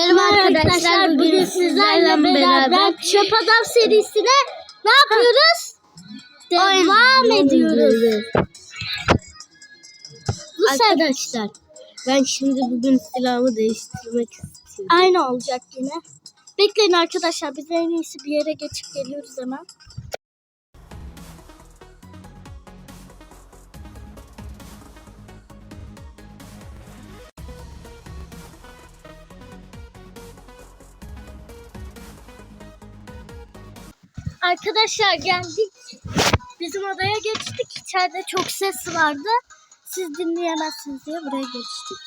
Merhaba arkadaşlar bugün sizlerle beraber Çöp Adam serisine ne yapıyoruz? Devam ediyoruz. Bu Arkadaşlar ben şimdi bugün silahımı değiştirmek istiyorum. aynı olacak yine. Bekleyin arkadaşlar biz en iyisi bir yere geçip geliyoruz hemen. Arkadaşlar geldik. Bizim odaya geçtik. İçeride çok ses vardı. Siz dinleyemezsiniz diye buraya geçtik.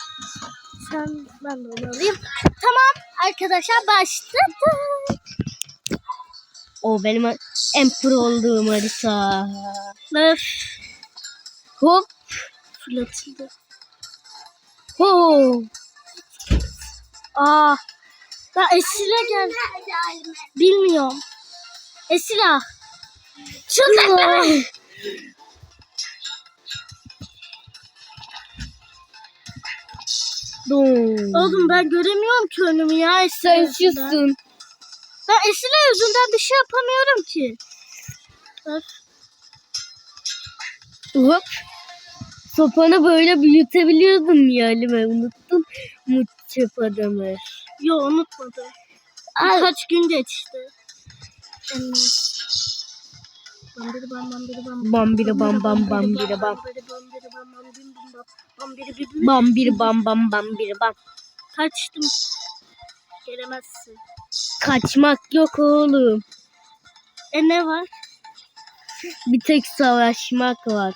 Sen ben de onu alayım. Tamam arkadaşlar başladı. O benim en pro olduğum harita. Öf, Hop fırlatıldı. ho. Aa, da Esila geldi. Bilmiyorum. Esila. Çıldırma. Dum. Oğlum ben göremiyorum ki önümü ya Esila Sen yüzünden. Ben Esila yüzünden bir şey yapamıyorum ki. Öf. Hop. Sopanı böyle büyütebiliyordum ya Halime. Unuttum mu çöp adamı. Yo unutmadım. Kaç gün geçti. Hmm. Bambiri bam bambiri bam. Bam biri bam bam bam biri bam. Bambiri bambiri bam bam bam. Bambiri. Bam bir bam bam bam biri bam. Kaçtım. Gelemezsin. Kaçmak yok oğlum. E ne var? Bir tek savaşmak var.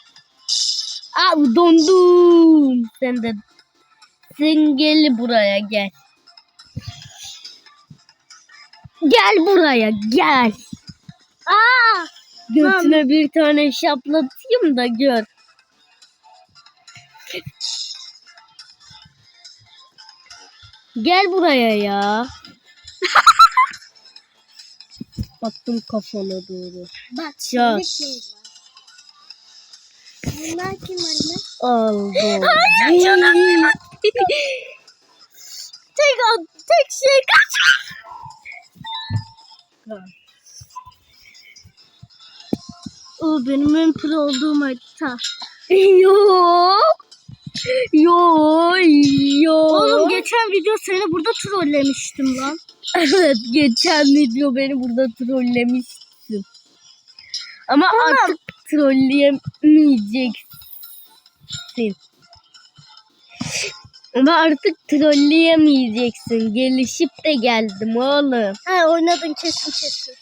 Aa dondum. Sen de sen gel buraya gel. Gel buraya gel. Aa! Götüne bir tane şaplatayım da gör. Gel buraya ya. Baktım kafana doğru. Bak Ya. şimdi var? Bunlar kim anne? Aldım. Hayır canım. tek, tek şey kaç. O benim en pro olduğum harita. Yok. Yok. Yok. Oğlum geçen video seni burada trollemiştim lan. Evet geçen video beni burada trollemiştin. Ama artık trolleyemeyeceksin. Ama artık trolleyemeyeceksin. Gelişip de geldim oğlum. He oynadın kesin kesin.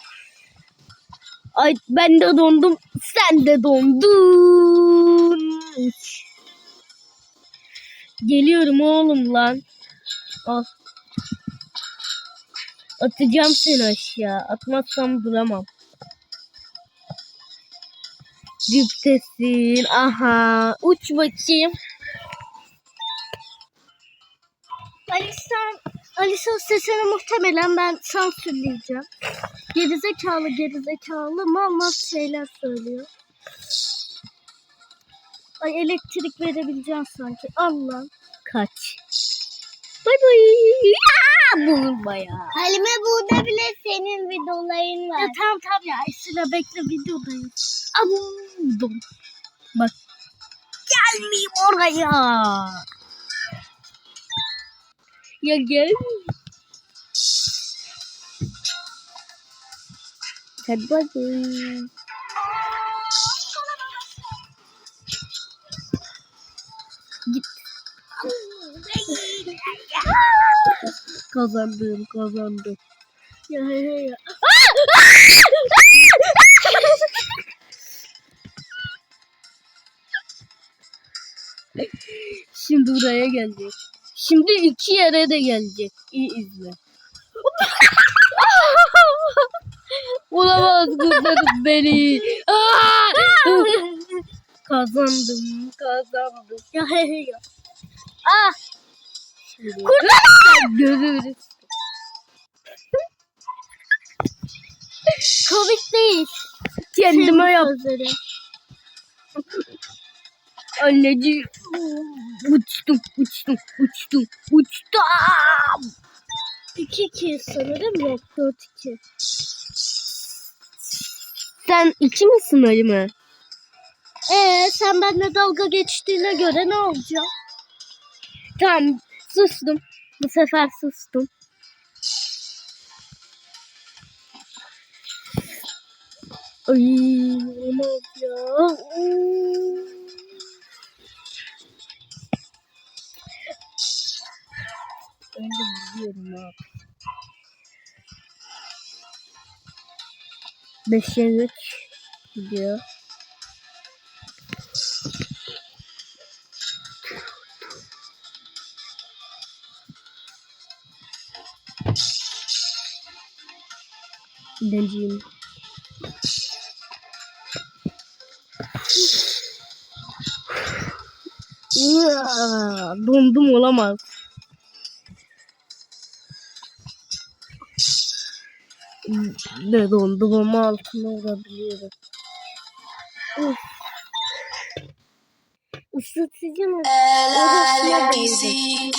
Ay ben de dondum. Sen de dondun. Geliyorum oğlum lan. Al. Atacağım seni aşağı. Atmazsam duramam. Diptesin. Aha. Uç bakayım. Alisa, Alisa sesini muhtemelen ben sansürleyeceğim. Gerizekalı gerizekalı mal mal şeyler söylüyor. Ay elektrik verebileceğim sanki. Allah. Kaç. Bay bay. Vurma ya. Halime burada bile senin videoların var. Ya tamam tamam ya Esila bekle videodayız. Avudum. Bak. Gelmeyeyim oraya. Ya gel. Hadi bakayım. Git. Kazandım, kazandım. Ya he ya. Şimdi buraya gelecek. Şimdi iki yere de gelecek. İyi izle. Olamaz kurtarın beni. Kazandım, kazandım. Ya ya. Ah! Kurtarın! Görürüz. Komik değil. Kendime Senin yap. sözlerin. Anneciğim. Uçtum, uçtum, uçtum, uçtum. 2-2 sanırım yok 4-2. Sen iki misin Halime? Ee sen benimle dalga geçtiğine göre ne olacak? Tamam sustum. Bu sefer sustum. Ay olmaz ya. Ben de biliyorum abi. Beşe üç gidiyor. Deneyim. Iıaa, Dondum olamaz. Ne dondum ama altına vurabiliyorum. Uf. Isıtıcı mı? Orasına değdi.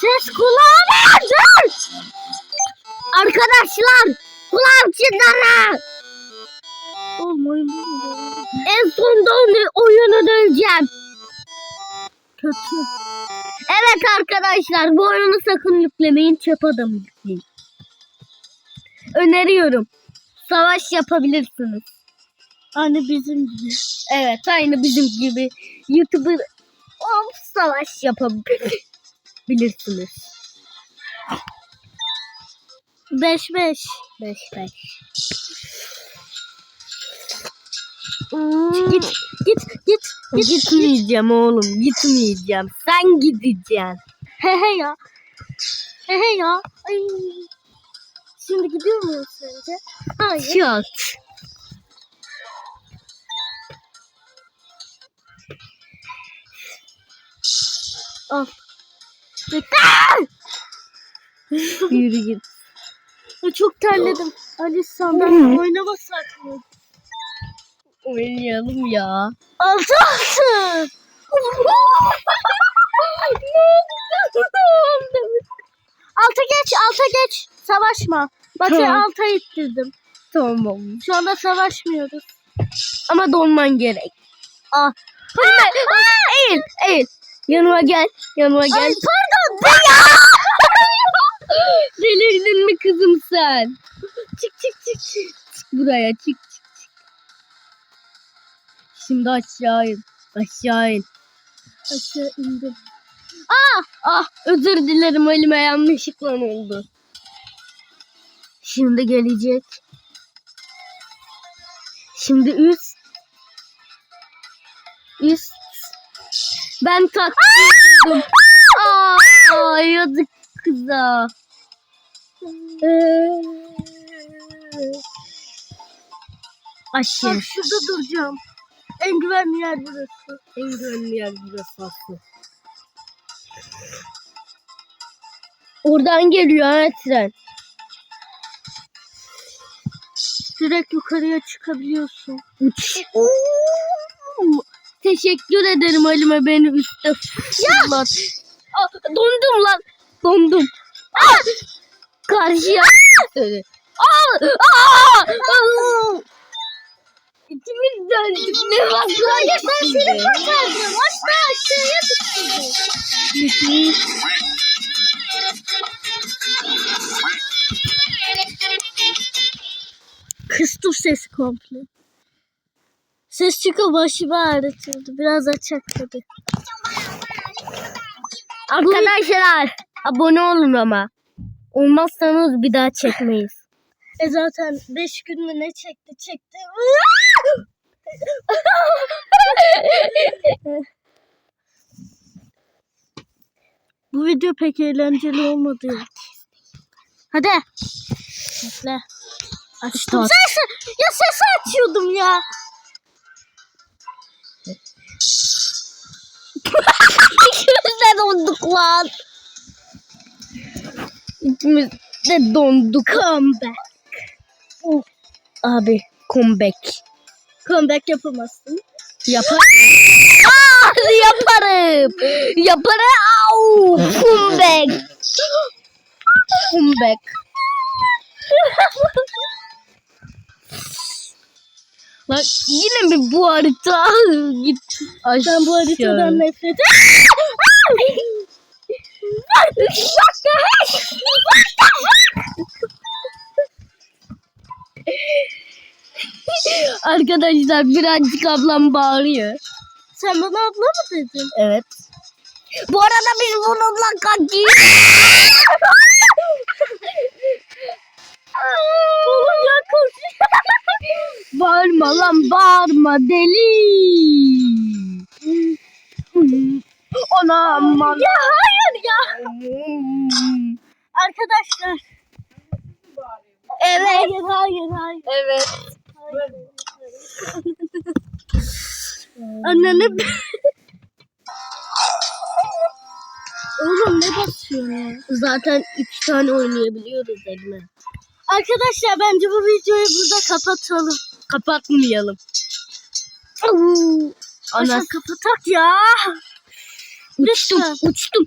Ses kulağıma dur! Arkadaşlar kulağım çınladı. Olmayın. En sonunda onu oyunu döneceğim. Kötü. Evet arkadaşlar bu oyunu sakın yüklemeyin çöp adamı yükleyin. Öneriyorum. Savaş yapabilirsiniz. Hani bizim gibi. Evet aynı bizim gibi YouTuber of savaş yapabilirsiniz. 5 5. 5 5. Git git git git. Gitmeyeceğim oğlum gitmeyeceğim. Sen gideceksin. He he ya. He he ya. Ay. Şimdi gidiyor muyuz sence? Hayır. Çok. Al. Yürü git. Çok terledim. Ali sandalye oynamasak mı? Oynayalım ya. Altı altı. Alta geç, alta geç. Savaşma. Sen Tamam. alta ittirdim. Tamam. Şu anda savaşmıyoruz. Ama donman gerek. Ah. Hayır. Eğil. Eğil. Yanıma gel. Yanıma gel. Ay pardon. Delirdin mi kızım sen? Çık çık çık. Çık buraya çık çık çık. Şimdi aşağı in. Aşağı in. Aşağı indim. Ah özür dilerim elime yanlışlıkla oldu. Şimdi gelecek. Şimdi üst. Üst. Ben taktım. Aa, yazık kıza. Aşağı. Bak şurada duracağım. En güvenli yer burası. En güvenli yer burası aslında. Oradan geliyor ha tren. Direkt yukarıya çıkabiliyorsun. Uç. Teşekkür ederim Halime beni üstte fırlat. Dondum lan. Dondum. Aa! Karşıya. Aa! Aa! Aa! İkimiz döndük. Ne var? Hayır ben seni kurtardım. Aşağı aşağıya düştüm. Kıstım sesi komple. Ses çıkıyor başımı ağrıtıyordu. Biraz açak tabii. Arkadaşlar abone olun ama. Olmazsanız bir daha çekmeyiz. E zaten 5 gün mü ne çekti çekti. Bu video pek eğlenceli olmadı. Hadi. Bekle. Açtım. Ses, ya sesi açıyordum ya. Donduk lan. İkimiz de donduk. Comeback. Abi comeback. Comeback yapamazsın. Yapar. Aa, yaparım. Yaparım. Au. Comeback. Comeback. Bak yine mi bu harita? Git aşağı. Ben bu haritadan nefret Arkadaşlar birazcık ablam bağırıyor. Sen bana abla mı dedin? Evet. Bu arada biz bununla kanki. Oğlum ya bağırma lan bağırma deli. Ya hayır ya. Arkadaşlar. Evet. Hayır hayır hayır. Evet. Annene Oğlum ne basıyorsun ya? Zaten üç tane oynayabiliyoruz elime. Arkadaşlar bence bu videoyu burada kapatalım. Kapatmayalım. Ana kapatak ya. uçtum lütfen. uçtum.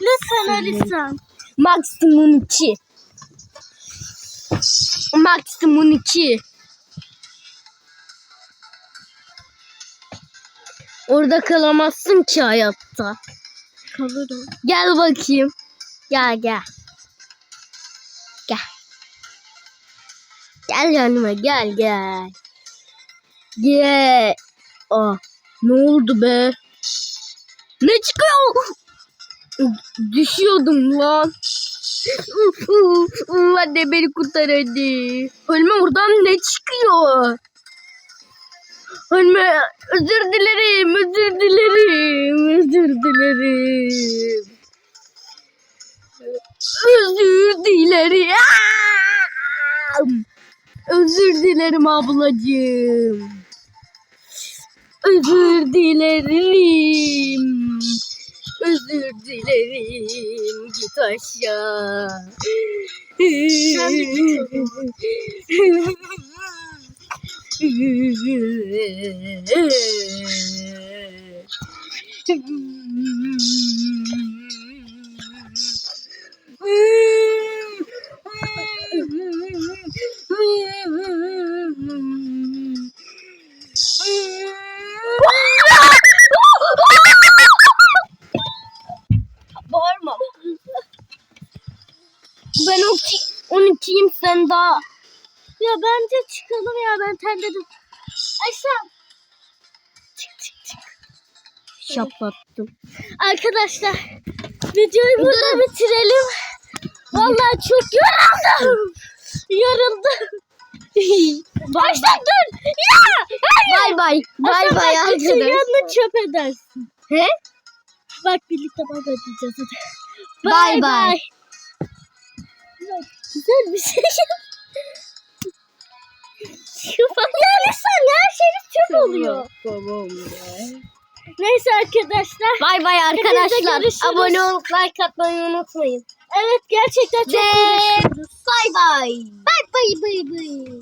Lütfen Alisan. Maksimum 2. Maksimum 2. Orada kalamazsın ki hayatta. Kalırım. Gel bakayım. Gel gel. Gel. Gel yanıma gel gel. Gel. Aa, ne oldu be? Ne çıkıyor? Düşüyordum lan. Anne beni kurtar hadi. Ölme oradan ne çıkıyor? Ölme özür dilerim özür dilerim özür dilerim. Özür dilerim. Özür dilerim ablacığım. Özür dilerim. Özür dilerim. Git aşağı. Sen Bağırma. Ben o 12'yim sen daha. Ya bence çıkalım ya ben terledim. Ayşem. Çık çık çık. Şaplattım. Arkadaşlar videoyu burada bitirelim. Vallahi çok yoruldum. Yoruldum. Baştan dur. Ya. Bay bay. Bay bay bütün arkadaşlar. yanını çöp edersin. He? Bak birlikte bak ödeyeceğiz hadi. Bay bay. Güzel bir şey. yani sen her şey çöp oluyor. Tamam. Neyse arkadaşlar. Bay bay arkadaşlar. Abone olup like atmayı unutmayın. Evet gerçekten çok uğraşıyoruz. bay bay. Bay bay bay bay.